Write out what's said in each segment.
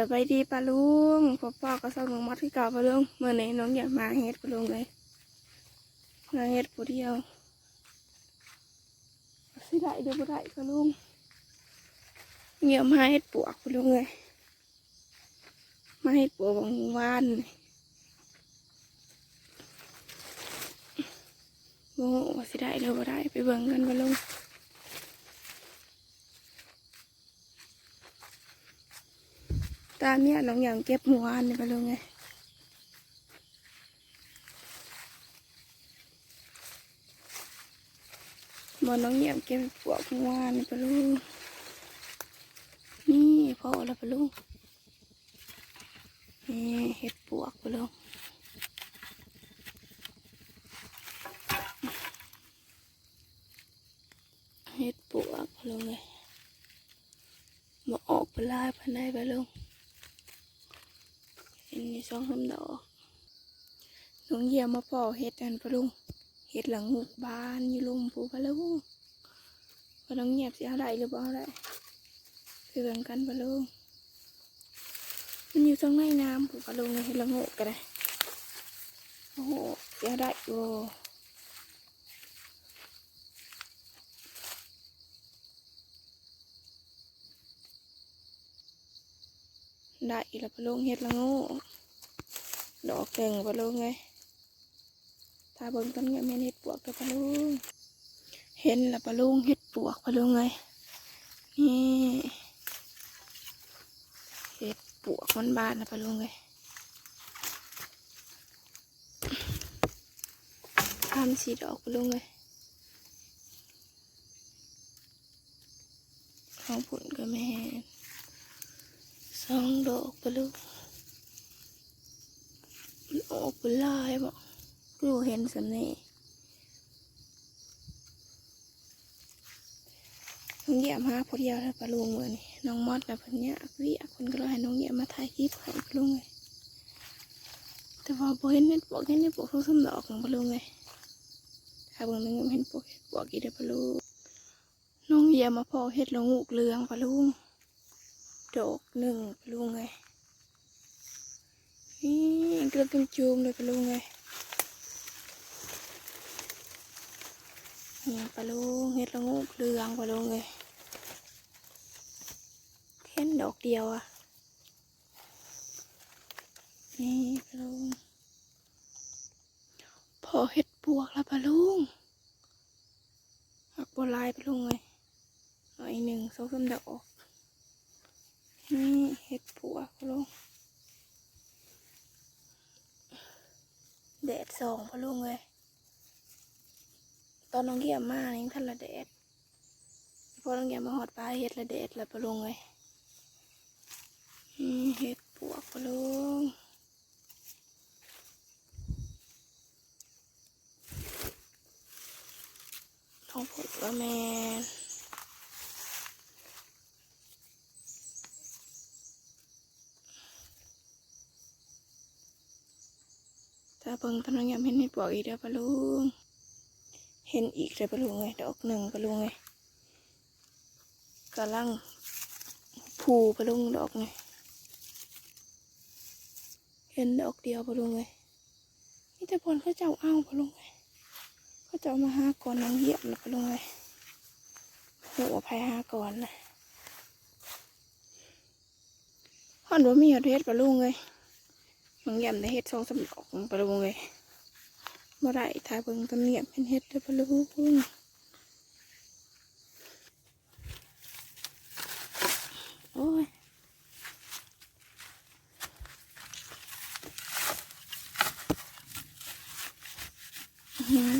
จะไปดีปะลุงพ่อพ่อก็ส่งน้องมัดที่เก่าปะลุงเมื่อไหนน้องอยากมาเฮ็ดปะลุงเลยมาเฮ็ดผู้เดียวสิได้เดูบ่ได้ปะลุงเงียบมาเฮ็ดปวกปะลุงเลยมาเฮ็ดปวกบางวันโอ้สิได้เดูบ่ได้ไปเบิ่งกันปะลุง ตาเนี่ยน้องอย่างเก็บหมูอันนี่ไปเลยไงบอน้องเหยี่ยมเก็บปวกหมูอันนี่ไปลูกนี่พ่อแล้วไปลูกนี่เห็ดปวกไปลูกเห็ดปวกไปลูกเลยมาออกไปไล่พันได้ไปลูก อันนี้สองสามดอกน้องเยี่ยมมาพ่อเห็ดอันพะลุงเห็ดหลังหุกบานอยู่ลุงผู้พะลุงพะลุงเงียบสิเอะไรหรือเปล่าได้ไปเบิ่งกันพะลุงมันอยู่ตรงในน้ำผู้พะลุงเห็ดหลังหุกกันเลยโอ้โหเสียอาได้โอ้ ได้อีล้วปะลุงเห็ดลังหุกดอกเก่งปะโลุงไงถ้าเบิ่งต้นเงี้ยแม่เห็ดปวกกับปะโลุงเห็นล้วปะลุงเห็ดปวกปะโลุงไงนี่เห็ดปวกมันบานนะปะโลุงไงทำสีดอกปะโลุงไงของผลก็แม่ องดอกปลุงมันออกเป็นลายบอกกูเห็นสำนี่น้องเหยี่ยมหาพอดียวแล้วปลาลุงมือนี่น้องมอดแบบเนี้ยวิคนก็เลยให้น้องเหยี่ยมมาถ่ายคลิปให้ปลาลุงเลยแต่ว่าบ่เห็นเน็ตบอกเห็นเน็ตบอกทุกสมดอกของปลาลุงเลยถ้าเบิ่งน้องเหยี่ยมเห็นปกเห็ดบอกอีเด้อปลาลุงน้องเหยี่ยมมาพอเห็ดละงูกเหลืองปลาลุง ดอกหนึ่งไปลุงเลยนี่กลือกันจูมเลยไปลุงเลยนี่ปลาลุงเห็ดละงูเหลืองปลาลุงเลยเห็นดอกเดียวอะนี่ปลาลุงพอเห็ดปวกแล้วปลาลุงหักบัวลายปลาลุงเลยเอาอีกหนึ่งสองสามดอก นี่เห็ดปวกปลาลุงแดดสองพะลุงเลย ตอนน้องเกี่ยมมายังทันละแดดพอน้องเกี่ยมมาหอดปลาเห็ดละแดดละพะลุงเลยนี่เห็ดปวกพะลุงท้องผลว่าแมนถ้า เบิ่งตอนน้องเกี่ยมเห็นเห็ดปวกอีกเด้อพะลุง เห็นอีกเลยปะลุงไงดอกหนึ่งปะลุงไงกำลังผูปะลุงดอกไงเห็นดอกเดียวปะลุงไงนี่แต่พลเขาเจ้าเอาปะลุงไงเขาเจ้ามาหาก่อนน้องเหยียบนะปะลุงไงหัวภัยหาก่อนนะฮอนว่ามีเฮ็ดปะลุงไง มึงเหยียบได้เฮ็ดช่องสมดอกปะลุงไงบ่ได้ถ้าเบิ่งตำเนียบเป็นเฮ็ดได้อปะลุงโอ้ยอือหือ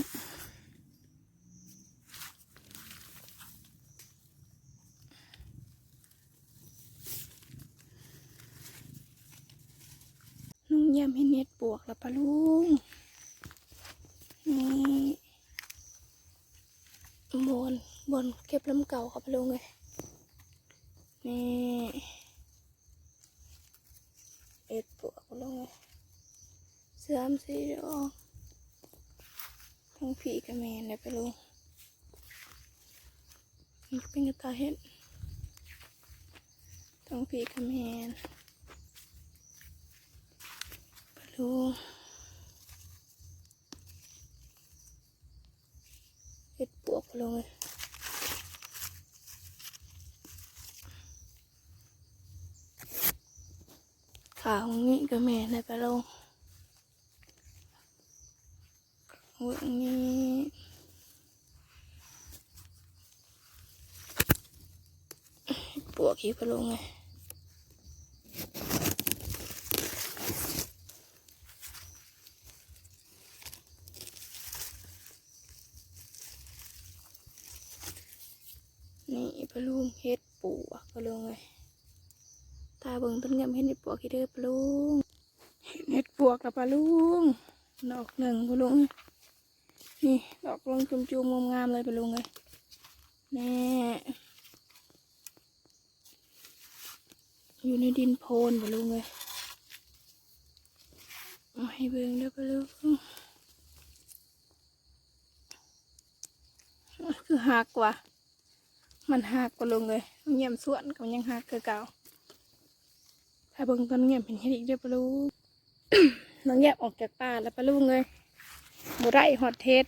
น้องเยี่ยมเห็นเน็ดปวกแล้วปะลุงนี่บนบนเก็บลำเก่าครับลุงเลยนี่เอ็ดปวกลุงเลยสามสี่ดอกทั้งผีกับแมนเลยไปลุงนี่เป็นกระตาเห็ดทั้งผีกับแมน ดูเห็ดปวกลงเลยขาของนี้ก็แม่ได้ไปลงหัวนี้ปวกขี้ไปลงไง เด้อปลุงเฮ็ดเฮ็ดปวกกับปลาลุงดอกหนึ่งปลาลุงนี่ดอกลงจุ่มๆงามๆเลยปลาลุงเลยแน่อยู่ในดินโพนปลาลุงเลยเอาให้เบิ่งเด้อปลุงคือหักว่ะมันหักกว่าลงเลยเงียบส่วนก็ยังหักคือเก่า ถ้าเบิ่งตอนเงียบเป็นเฮ็ดอีกเด้อปะลูกน้องแยบออกจากป่าแล้วปะลูกเลยบุไรฮอตเทส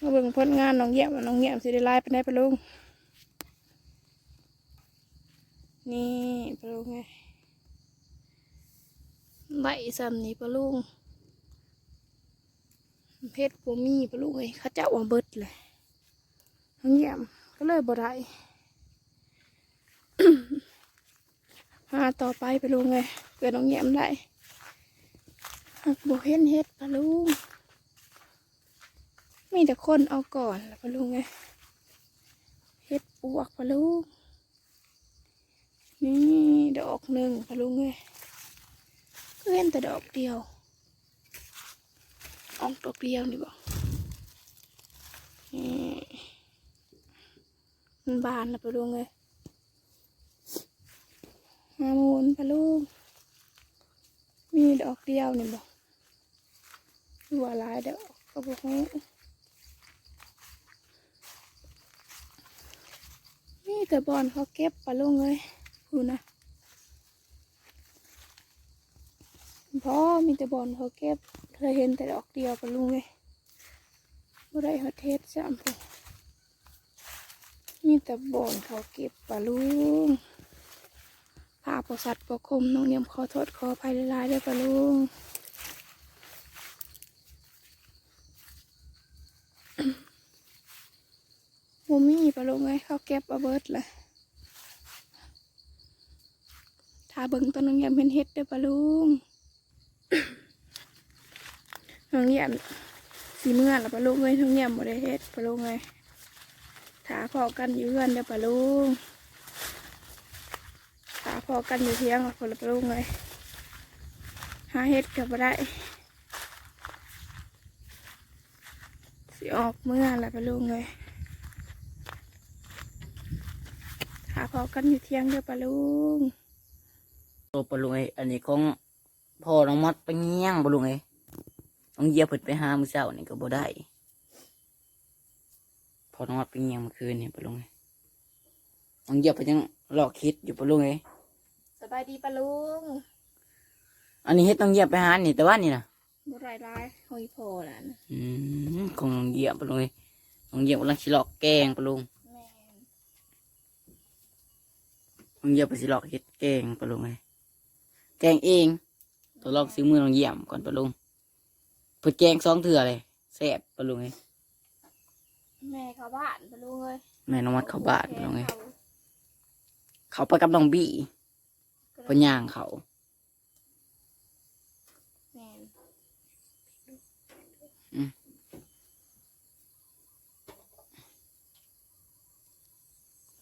มาเบิ่งผลงานน้องแยบน้องแยบสิได้ไล่ไปได้ปะลูกนี่ปะลูกไงใบซ้ำนี่ปะลูกเพชรปูมีปะลูกเลยเขาเจ้าว่าเบิดเลยน้องแยมก็เลยบ่ได้ หาต่อไปไปลุงเลยเกิดน้องแยมได้หักบ่เห็นเฮ็ดปะลุงมีแต่คนเอาก่อนละปะลุงเลยเฮ็ดปวกปะลุงนี่ดอกหนึ่งปะลุงเลยก็เห็นแต่ดอกเดียวออกดอกเดียวนี่บอกนี่มันบานนะปะลุงเลย มาหมุนปะลุงมีดอกเดียวนี่บอกหัวลายดอกก็บอกให้มีแต่บอนเขาเก็บปะลุงเลยดูนะพอมีแต่บอนเขาเก็บเคยเห็นแต่ดอกเดียวปะลุงเลยบ่ได้เขาเทศซ้ำพวกมีแต่บอนเขาเก็บปลาลุงาประสัตว์ประคมน้องเนียมขอโทษขออภัยหลายๆด้วยปลาลุงโมมี่ปลาลุงไงเขาเก็บเอาเบิดเลยถ้าเบิ่งต้นน้องเนียมเป็นเฮ็ดด้วยปลาลุงน้องเนียมสีเมื่อแล้วปลาลุงเลยน้องเนียมบ่ได้เฮ็ดปลาลุงเลยถาพอกันอยู่เพื่อนเด้อปะลุงาพอกันอยู่เที่ยงกับคนละปลุงเลยหาเห็ดกับบ่ได้สิออกเมื่อละปลุงเลยถาพอกันอยู่เที่ยงเด้อปะลุงตัวปลาลุงไออันนี้ของพ่อน้องมดไปเงี้ยงปลาลุงไอ้น้องเยียบเพิ่นไปหามือเช้านี่ก็บ่ได้พอน้องมดไปเงี้ยงเมื่อคืนนี่ปลาลุงไอ้น้องเยียบเพิ่นยังหลอกคิดอยู่ปลาลุงไอ บายดีปะลุงอันนี้เฮ็ดน้องเหยียบไปหานี่แต่ว่านี่น่ะบ่ไรร้ายหอยโพล่ะนะอืมของน้องเหยียบปลาลุงไอ้น้องเหยียบกำลังสิหลอกแกงปลาลุงแม่นน้องเหยียบไปสิหลอกเฮ็ดแกงปลาลุงไอ้แกงเอง ตัวลอกซื้อมือน้องเหยียบก่อนปลาลุงเพิ่นแกงสองเถื่อเลยแซ่บปลาลุงไอ้แม่เข้าบ้านปะลุงเลยแม่น้องมัดเข้าบ้านปลาลุงไอ้เขาไปกับน้องบี้ เพนย่างเขาแม่น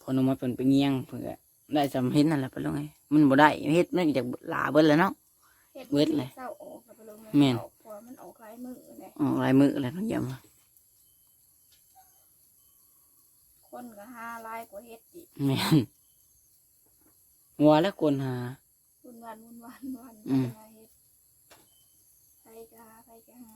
พอน้องมัดเป็นไปเงี้ยงเพื่อได้จำเห็นนั่นแหละไปลงไงมันบ่ได้เฮ็ดมันจากหลาเบิดแล้วเนาะฮ็ดเบิดเลยเศร้าออกแล้วปะลุงแม่น ออกเพราะว่ามันออกหลายมือเลยอ๋อลายมืออะไรน้องเยี่ยมคนก็ห้าลายกว่าเฮ็ดอีกแม่น วัวแล้วคนหา วุ่นวันวุ่นวันวันอืมหาเฮ็ดไปก็หาไปก็หา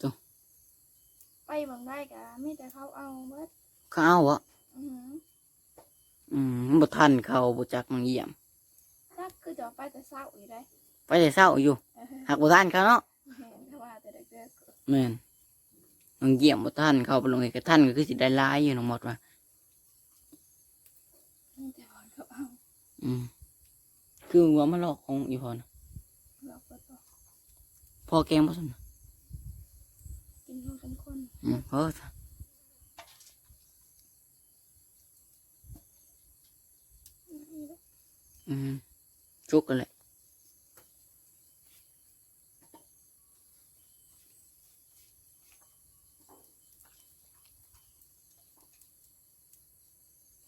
ตัวไปบางได้ก็มีแต่เขาเอาเบิดเขาเอาวะอือหืออืมบ่ทันเขาบ่จักน้องเยี่ยมถ้าคือจะไปแต่เศร้าอยู่ได้ ไปแต่เช้าอยู่เออ หักบ่ทันเขาเนาะเห็นถ้าว่า แต่เด็กแม่นน้องเยี่ยมบ่ท่านเข้าปลุงเลยกับท่านก็คือสิได้ร้ายอยู่น้องหมดว่านี่แต่พอนเขาเอาอืมคือว่ามาหลอกของอีพอนะเราก็ต้องพอแกงบ่สนกินร่วมกันคนอืมเฮ้อนี่แหละอืมจุกกันแหละ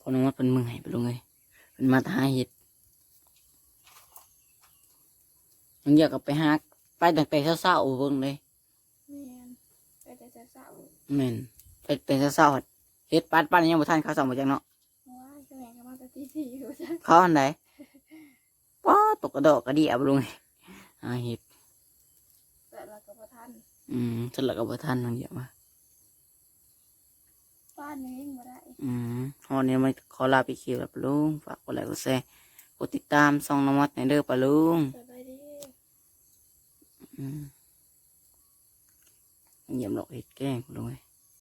พอน้องว่าเป็นมึงให้ไปลงเลยเป็นมาหาเห็ดมันอยากกลับไปหาไปตั้งแต่เช้าๆเบิ่งเลยแมนไปแต่จะเศร้าแม่นไปแต่เช้าๆเฮ็ดปัดปัดยังบ่ทันเขาวสองบ่จังเนาะว่าก็แม่ก็มาแต่ตีสี่อยู่จ้ะเขาอันไหนป้าตกกระดอกกระเดียบลงเลยหาเห็ดแต่เราก็บ่ทันอืมสลักกับบ่ทันน้องเยี่ยมว่า บ้านนี้ยังบ่ได้อืมวันนี้มาขอลาไปคิวแล้วปะลุงฝากกดไลค์กดแชร์กดติดตามซองน้ำมัดในเด้อปะลุงสบายดีอืมเยี่ยมหลอกเห็ดแกล้งปะลุงเอ้ย